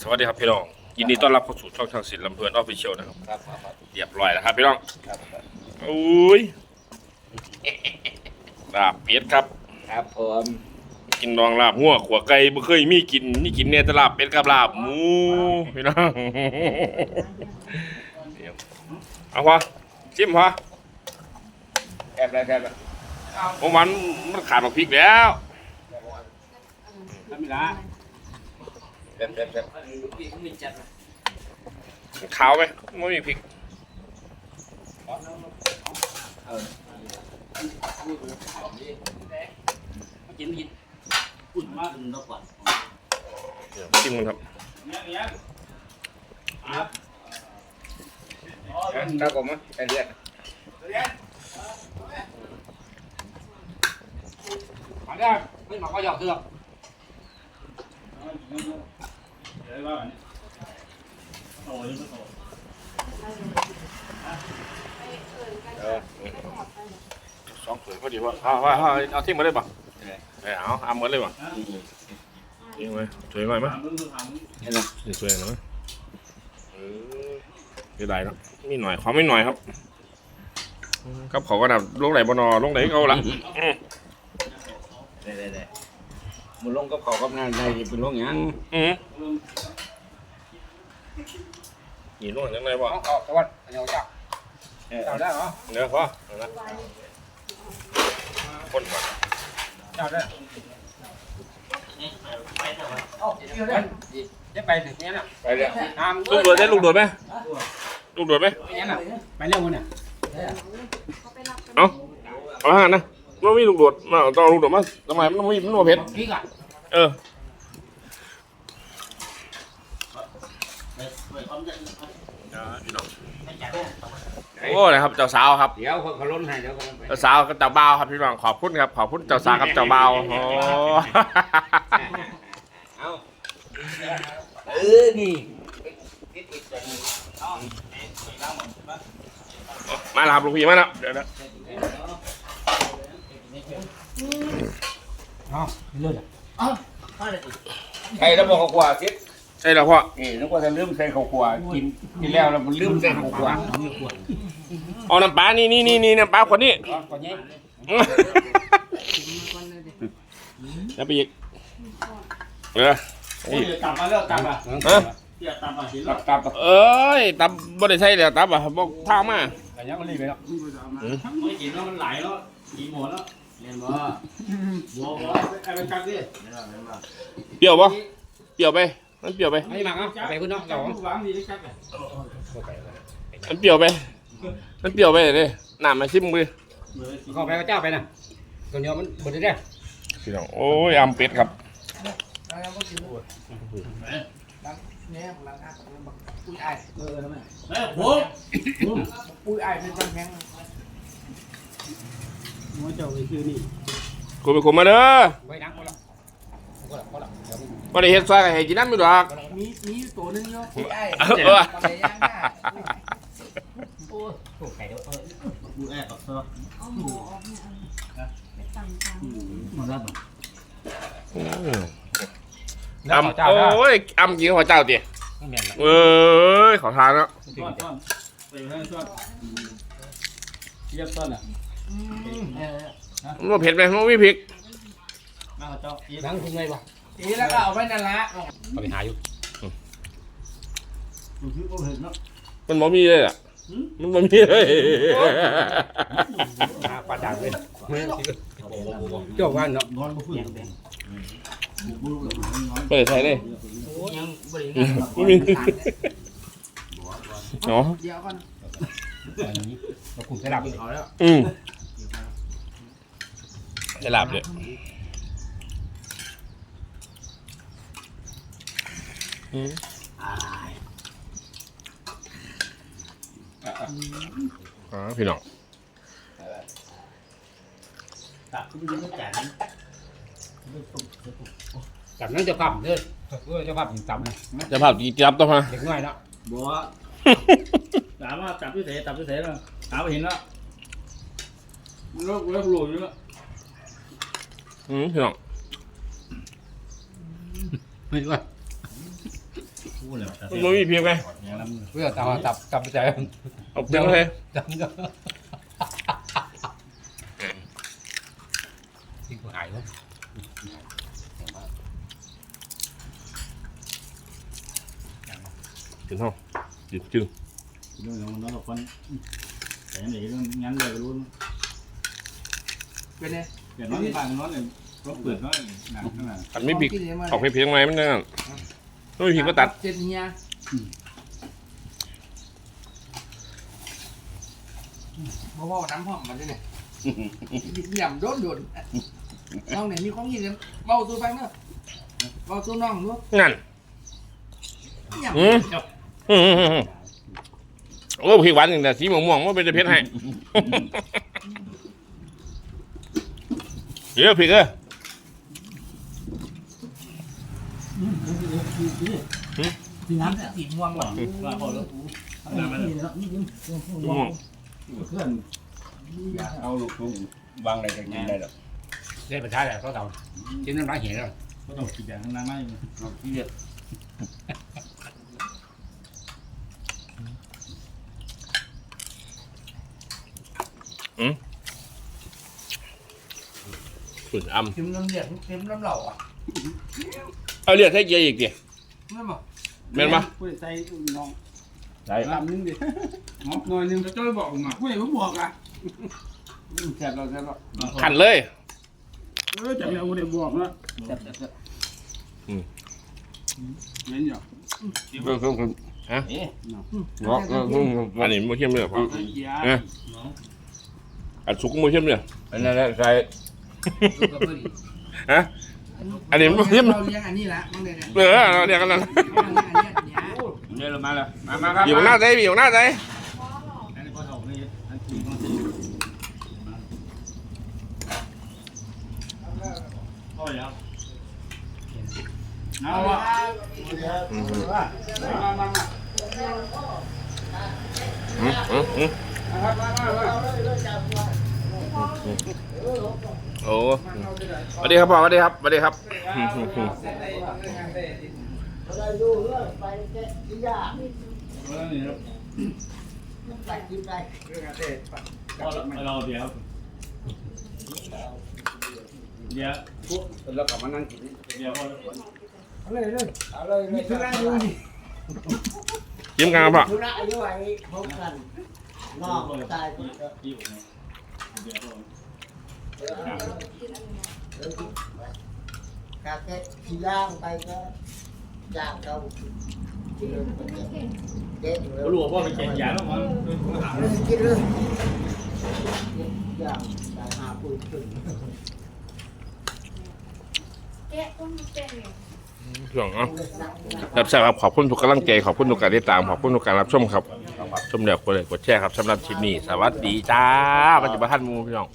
สวัสดีครับพี่น้อง ยินดีต้อนรับเข้าสู่ช่องทางศิลป์ลำเพลินออฟฟิเชียลนะครับครับครับครับเรียบร้อยแล้วครับพี่น้องครับครับอุ้ยลาบเป็ดครับ ครับผมกินดองลาบหัวขัวไก่บ่เคยมีกินนี่กินเนี่ยแต่ลาบเป็ดกับลาบหมูพี่น้องเดี๋ยวเอาพอชิมพอแอบแล้วแอบแล้วเมื่อวานมันขาดบักพริกแล้วทำไม่ละ แอบแอบแอบขาวไหมไม่มีพริกกินกินอุ่นมากอุ่นแล้วกว่าเดียวชิมกันครับครับผมไอเดียมาได้ไม่มาก็หยอกเถือ กสองถ้วยพอดีว่าเอาเอาเอาทิ้งมาได้ป่ะเอาเอาเอาหมดเลยป่ะทิ้งไว้สวยไหน่อยมั้ยเห็นไหมสวยไหมเออไม่ได้เนาะมีหน่อยขอไม่หน่อยครับครับเขาก็นำลงไหนบนอลงไหนเอาละได้ได้ได้ มึงลงกับเขากับนายนายเป็นลงยังอืมนี่ลงยังไงบ่เอาเอาตะวันเอาเจ้าเอาได้เหรอเดี๋ยวพอเอาละคนก่อนเจ้าได้เอาเดี๋ยวได้จะไปถึงนี้น่ะไปเลยตามลูกโดดได้ลูกโดดไหมลูกโดดไหมไปนี้น่ะไปเร็วมันน่ะเอาเอาห่างนะ มันมีลูกโดดมาต้องเอาลูกโดดมาทำไมมันไม่มันไม่เผ็ดพี่ก่ะเออโอ้นะครับเจ้าสาวครับ เดี๋ยวเขาล้นให้เดี๋ยวเขาล้นไปเจ้าสาวกับเจ้าบ่าวครับพี่น้องขอบคุณครับขอบคุณเจ้าสาวกับเจ้าบ่าวโอ้ เอาเออนี่มาแล้วครับลูกพี่มาแล้วเดี๋ยวนะ อ๋อเลือดอะข้าเลยใครแล้วบอกเขาขวาสิใช่แล้วพ่อนี่นึกว่าจะลืมใส่ข้าวขวากินกินแล้วแล้วมันลืมใส่ข้าวขวาเอาน้ำปลานี่นี่นี่นี่น้ำปลาคนนี้ก่อนนี้แล้วไปอีกเออโอ้ยตามมาแล้วตามมาเออเดี๋ยวตามมาเห็นตัแล้วบตับเอ้ยตับบริใช่แล้วตับอะบอกทางมาอันนี้มันรีบไปแล้วไม่กินแล้วมันไหลแล้วกินหมดแล้ว เรียนบ่บัวบัวไอ้เป็นกักดิเปรี้ยวปะเปรี้ยวไปมันเปรี้ยวไปไม่หมักอะไปคุณน้องกัเจ้ากวางดีได้กักเลยมันเปรี้ยวไปมันเปรี้ยวไปเลยน้ำมาชิมมือเข้าไปกับเจ้าไปนะตัวนี้มันบดได้พี่น้องโอ้ยอำเป็ดครับเฮ้ยผมปุ้ยไอ้เป็นจังแข็ง หัวเจ้าไปคือนี่คุยไปคุยมาเด้อไว้นักก็ละก็ละก็ละเดี๋ยวมันบ่ได้เฮ็ดซอยให้กินน้ำอยู่ดอกมีมีตัวนึงเนาะเออโอ้โหไก่เดี๋ยวเออดูแอบกับเธอเอาหมูออกเนี่ยเอาไปตั้งกลางมาแล้วอำโอ้ยอำกินข้าวเจ้าติไม่เหม็นละเอ้ยขอทานแล้วซ่อนซ่อนไปให้ซ่อนเรียบซ่อนอะ เออมันบ่เผ็ดไหมมันมีพริกมาเจ้าอีนั่งทิ้งไว้ป่ะทีแล้วก็เอาไว้นั่นละเอาไปหาอยู่ดูที่ก็เห็นเนาะมันบ่มีเลยอะมันบ่มีเลยหาปลาด่างเลยเจ้าว่านเนาะนอนบ่ฟื้นเปิดใส่เลยยังบริบ่มีเนาะเดี๋ยวก่อนเราขุดสลับเอาแล้วอืม จะหลับเลยอืมอ๋อพี่น้องตัดคุณยังไม่จ่ายจับนั่งเจ้าภาพเด้อเออเจ้าภาพจับนะจะภาพจีจับต้องมาเด็กน้อยเนาะบัวถามว่าจับที่เสจับที่เสแล้วถามไปเห็นแล้วโลกโลกหลุดอยู่แล้ว อืมพี่น้องไม่ว่าพูดเลยแต่มันบ่มีเพียงไงอย่างนั้นเพื่อตามตับตับใจเอาเพียงเลยจำก็ที่กูหายแล้วถึงห้องจึงจึงเรื่องของน้องกับคนแต่ยังไงเรื่องงั้นเลยรู้เป็นไง เดี๋ยวน้องที่บ้านน้องเนี่ยรถเปิดน้อยหนักขนาดอันไม่ผิดกินเลยมั้ยออกเพียงไหมมันนั่นไม่ผิดก็ตัดเจ็ดเฮียบ่บ่น้ำหอมมาด้วยเนี่ยหย่ำโดนโดนน้องเนี่ยมีของกินเลยเบาสู้ฟังเนาะเบาสู้น้องด้วยงั้นหย่ำอืมอืมอืมอืมโอ้ผิดหวานหนึ่งแต่สีม่วงๆว่าเป็นเพชรให้ เดี๋ยวผิดเออสีน้ำสีม่วงว่ะว่าพอแล้วน้ำมันม่วงเพื่อนเอาลูกทุ่งวางอะไรกันกินได้หรอได้ประชาแหละเขาทำกินน้ำลายเหี้ยแล้วก็ต้องกินอย่างนั้นไม่ที่เด็ด ขุนอ่เค็มน้ำเดือดเค็มน้ำเหล่าอะำเอาเรียกให้เกียร์อีกดินั่นบ่แม่นปะผู้ใส่น้องได้ลำนึงดิงบหน่อยนึงจะจ้อยบอกมาผู้ใหญ่ผมบอกอะแซ่บเราแซ่บเราขันเลยเออจากแล้วกูได้บอกนะแซ่บแซ่บแซ่บเห็นอยู่เรื่องเรื่องฮะเนาะอันนี้ไม่เข้มเลยพอเกียเอออันสุกไม่เข้มเลยอันนั้น แหละใส่ฮะ อันนี้มันเข้มเราเลี้ยงอันนี้ละมั้งเนี่ยเนี่ยเออเราเรียกกันแล้วอันนี้อันนี้เนี่ยเรามาแล้วมามาครับอยู่หน้าใจอยู่หน้าใจอันนี้ก็เท่านี้อันที่มันสิโอ้ยครับเอาวะมามามาอืมอืมอืม โอ้สวัสดีครับพ่อสวัสดีครับสวัสดีครับอืมอืมอืมเราเดี๋ยวเดี๋ยวแล้วก็มานั่งกินเดี๋ยวมีธุระอยู่นี่ยิ้มกันครับพ่อธุระอายุไว้พบกันนอกตายก็จะอยู่เดี๋ยว กาแค่ที่ย่างไปก็ย่างเราที่เรื่องมันเด็ดเลยรู้ว่าไปเก็บยาแล้วมั้งกินเลยย่างแต่หาปุ๋ยขึ้นแกะต้องแกะเนี่ยช่วงเนาะรับใช่ครับขอบคุณทุกกำลังใจขอบคุณทุกการติดตามขอบคุณทุกการรับชมครับชมเดี๋ยวกดเลยกดแชร์ครับสำหรับคลิปนี้สวัสดีจ้าปัจจุบันท่านมูพี่น้อง